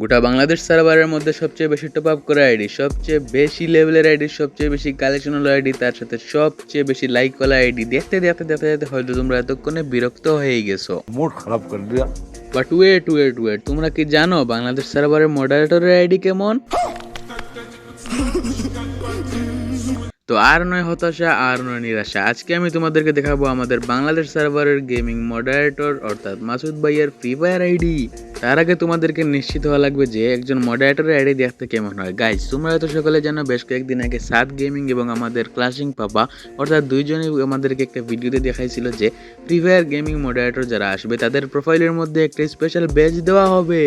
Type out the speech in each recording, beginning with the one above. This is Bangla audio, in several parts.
গোটা বাংলাদেশ সার্ভারের মধ্যে সবচেয়ে বেশি টপ আপ করা আইডি সবচেয়ে বেশি লেভেলের আইডি সবচেয়ে বেশি কালেকশন হলো আইডি তার সাথে সবচেয়ে বেশি লাইক করা আইডি দেখতে দেখতে দেখতে দেখতে হয়তো তোমরা এতক্ষণে বিরক্ত হয়ে গেছো। মুড খারাপ করে দিয়া। বাট ওয়েট ওয়েট ওয়েট তোমরা কি জানো বাংলাদেশ সার্ভারের মডারেটরের আইডি কেমন? হ্যাঁ। তো আর নয় হতাশা, আর নয় নিরাশা। আজকে আমি তোমাদেরকে দেখাবো আমাদের বাংলাদেশ সার্ভারের গেমিং মডারেটর অর্থাৎ মাসুদ ভাইয়ের ফ্রি ফায়ার আইডি তার আগে তোমাদেরকে নিশ্চিত হওয়া লাগবে যে একজন মডারেটরের আইডি দেখতে কেমন হয়। গাইজ তোমরা তো সকলে জানো, বেশ কয়েকদিন আগে সাত গেমিং এবং আমাদের ক্লাসিং পাপা অর্থাৎ দুইজনই আমাদেরকে একটা ভিডিওতে দেখাইছিল যে ফ্রি ফায়ার গেমিং মডারেটর যারা আসবে, তাদের প্রোফাইলের মধ্যে একটা স্পেশাল বেজ দেওয়া হবে।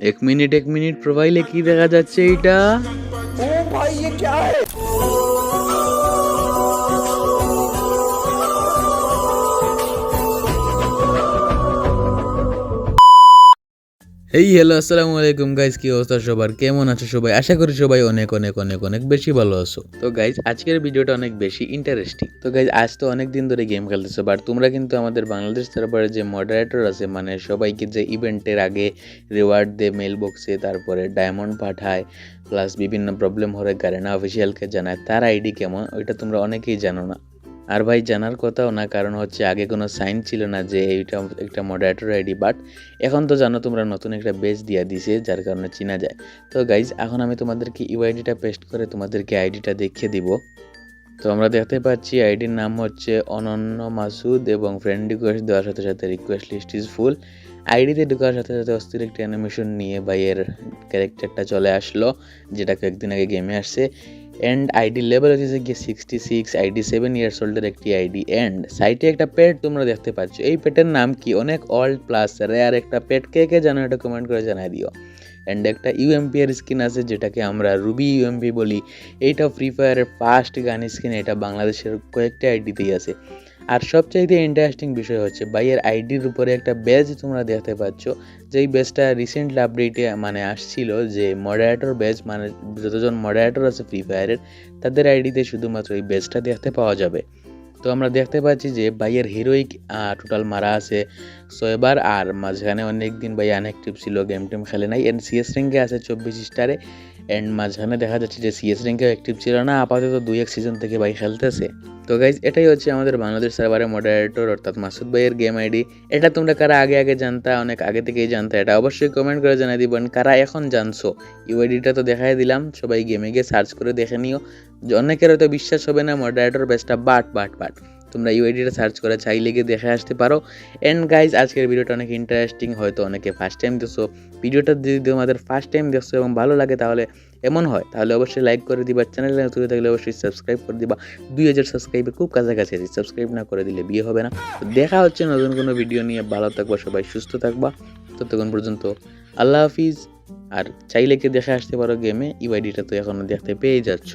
এক মিনিট এক মিনিট প্রোফাইলে কি দেখা যাচ্ছে এটা এই হ্যালো আসসালামু আলাইকুম গাইজ কি অবস্থা সবার? কেমন আছো সবাই? আশা করি সবাই অনেক অনেক অনেক অনেক বেশি ভালো আছো। তো গাইজ আজকের ভিডিওটা অনেক বেশি ইন্টারেস্টিং তো গাইজ আজ তো অনেক দিন ধরে গেম খেলতেছো বাট তোমরা কিন্তু আমাদের বাংলাদেশ সার্ভারে যে মডারেটর আছে মানে সবাইকে যে ইভেন্টের আগে রিওয়ার্ড দেয় মেল বক্সে তারপরে ডায়মন্ড পাঠায় প্লাস বিভিন্ন প্রবলেম হলে গারেনা অফিসিয়ালকে জানায়, তার আইডি কেমন, ওইটা তোমরা অনেকেই জানো না। আর ভাই জানার কথাও না, কারণ হচ্ছে আগে কোনো সাইন ছিল না যে এইটা একটা মডারেটর আইডি বাট এখন তো জানো তোমরা নতুন একটা বেজ দিয়া দিছে, যার কারণে চিনা যায়। তো গাইজ এখন আমি তোমাদেরকে ইউআইডিটা পেস্ট করে তোমাদেরকে আইডিটা দেখিয়ে দিব। তো আমরা দেখতে পাচ্ছি আইডির নাম হচ্ছে অনন্য মাসুদ এবং ফ্রেন্ড রিকোয়েস্ট দেওয়ার সাথে সাথে রিকোয়েস্ট লিস্ট ইজ ফুল আইডিতে ঢোকার সাথে সাথে অস্থির একটা অ্যানিমেশন নিয়ে ভাইয়ের ক্যারেক্টারটা চলে আসলো, যেটা কয়েকদিন আগে গেমে আসছে। অ্যান্ড আইডি লেভেল হচ্ছে গিয়ে sixty six ID seven years ওল্ডের একটি আইডি এন্ড সাইটে একটা পেট তোমরা দেখতে পাচ্ছ। এই পেটের নাম কি? অনেক অল্ড প্লাস রেয়ার একটা পেট কে কে জানো এটা কমেন্ট করে জানাই দিও। অ্যান্ড একটা ইউএমপি এর স্কিন আছে যেটাকে আমরা রুবি ইউএমপি বলি। এইটা ফ্রি ফায়ারের ফার্স্ট গান স্কিন এটা বাংলাদেশের কয়েকটা আইডিতেই আছে। আর সবচাইতে ইন্টারেস্টিং বিষয় হচ্ছে বাইয়ের আইডির উপরে একটা বেজ তোমরা দেখতে পাচ্ছ। যেই বেজটা রিসেন্টলি আপডেটে মানে আসছিল যে মডারেটর বেজ মানে যতজন মডারেটর আছে ফ্রি ফায়ারের তাদের আইডিতে শুধুমাত্র এই বেজটা দেখতে পাওয়া যাবে। তো আমরা দেখতে পাচ্ছি যে বাইয়ের হিরোইক টোটাল মারা আছে ছয়বার, আর মাঝখানে অনেক দিন ভাই আনঅ্যাক্টিভ ছিল গেম টেম খেলে নাই। এন্ড সিএস র্যাঙ্কে আছে চব্বিশ স্টারে অ্যান্ড মাঝখানে দেখা যাচ্ছে যে সিএস র্যাঙ্কেও অ্যাক্টিভ ছিল না। আপাতত দুই এক সিজন থেকে ভাই খেলতেছে। তো গাইজ এটাই হচ্ছে আমাদের বাংলাদেশ সার্ভারের মডারেটর অর্থাৎ মাসুদ ভাইয়ের গেম আইডি এটা তোমরা কারা আগে আগে জানতা, অনেক আগে থেকেই জানতা, এটা অবশ্যই কমেন্ট করে জানিয়ে দিবেন কারা এখন জানছো ইউআইডিটা তো দেখাই দিলাম, সবাই গেমে গিয়ে সার্চ করে দেখে নিও। অনেকের হয়তো বিশ্বাস হবে না মডারেটর বেসটা বাট বাট বাট। তোমরা ইউআইডিটা সার্চ করে চাইলে গিয়ে দেখে আসতে পারো। অ্যান্ড গাইজ আজকের ভিডিওটা অনেক ইন্টারেস্টিং হয়তো অনেকে ফার্স্ট টাইম দেখছ। ভিডিওটা যদি তোমাদের ফার্স্ট টাইম দেখছ এবং ভালো লাগে তাহলে এমন হয়, তাহলে অবশ্যই লাইক করে দিবা চ্যানেলে নতুন থাকলে অবশ্যই সাবস্ক্রাইব করে দিবা। দুই হাজার সাবস্ক্রাইবে খুব কাছাকাছি আছি সাবস্ক্রাইব না করে দিলে বিয়ে হবে না। তো দেখা হচ্ছে নতুন কোনো ভিডিও নিয়ে, ভালো থাকবা সবাই, সুস্থ থাকবা। ততক্ষণ পর্যন্ত আল্লাহ হাফিজ। আর চাইলে কে দেখে আসতে পারো গেমে ইউআইডিটা তো এখনও দেখতে পেয়ে যাচ্ছ।